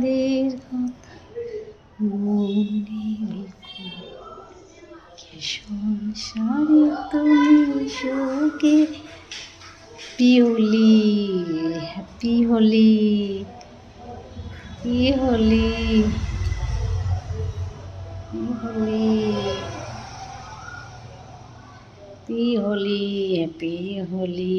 আমাদের কথা কি সংসারে তুমি happy Holi happy Holi happy Holi Holi happy Holi happy Holi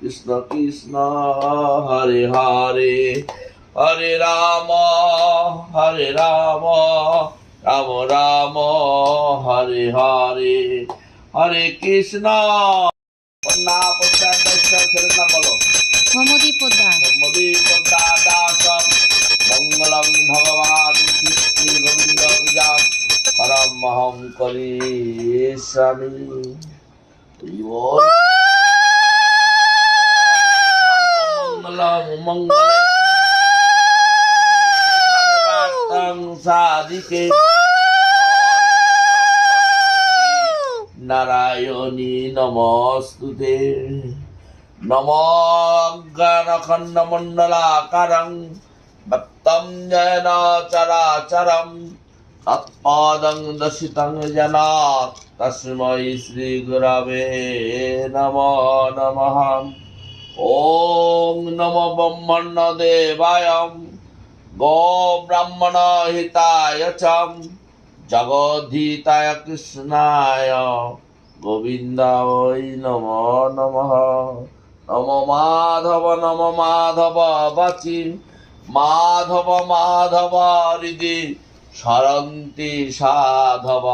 Krishna Krishna Hare Hare Hare Ram Hare Ram Ram Ram Hare Hare Hare Krishna. মঙ্গলং ভগবান গোবিন্দ পূজা পরমহং করিষ্যামি মঙ্গলং মঙ্গলং সাদিকে নারায়ণী নমস্তুতে। নমজ্ঞানখণ্ডমণ্ডলাকারং ভক্তং join চরাচরম তৎপাদং দর্শিতং জন তস্मै শ্রীগুরবে নম নমঃ। ওং নম ব্রহ্মণ্য দেবায়ম গো ব্রাহ্মণ হিতায় চম। জগদ্ধিতায় কৃষ্ণায়। গোবিন্দায় নম নম। নম মাধব নম মাধব, বাচি। মাধব মাধব, হৃদি। সরন্তি, সাধব।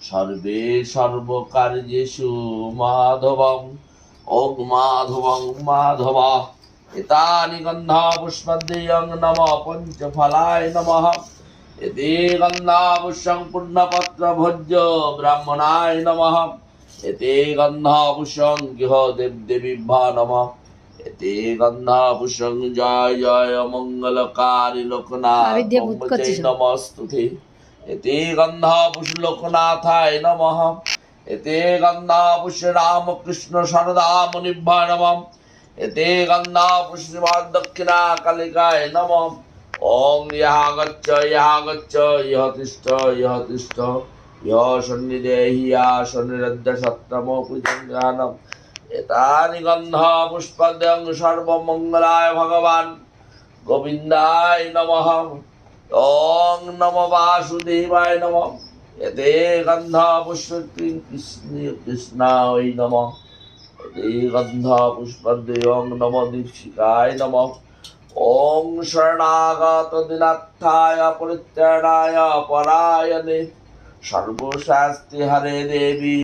সর্বে সর্বকার্যেষু মাধবম। নমঃ এতে গন্ধা পুষ্পং পূর্ণপত্র ভোজ্য ব্রাহ্মণায় নমঃ। এতে গন্ধা পুষ্পং গৃহ দেব দেবীভ্যা নমঃ। এতে গন্ধা পুষ্পং জয় জয় মঙ্গলকারী লোকনাথ আবিদ্যা বোধ করছিস। নমস্তুতে এতে গন্ধা পুষ্প লোকনাথায় নমঃ। এতে গন্ধা পুষ্প রামকৃষ্ণ সরদা মুনিভ্যায় নমঃ। এতে গন্ধা পুষ্প দক্ষিণা কালিকায় নমঃ। ওম ইহা গচ্ছ ইহা গচ্ছ, ইহ তিষ্ঠ ইহ তিষ্ঠ। ইহ সন্নিদেহি ইয়া সন্নিরদ্য সত্তম পূজং এতানি গন্ধা পুষ্পদ্যং সর্বমঙ্গলায় ভগবান। গোবিন্দায় নমঃ। ওং নম বাসুদেবায় নমঃ। এতে গন্ধা পুষ্প কৃষ্ণ কৃষ্ণায় নমঃ। এতে গন্ধা পুষ্পদ্যং নম দীপশিকায় নমঃ। ওং শরণাগত দিনাত্থায় পরিত্রাণায় পরায়ণে। সর্বশাস্তি হরে দেবী।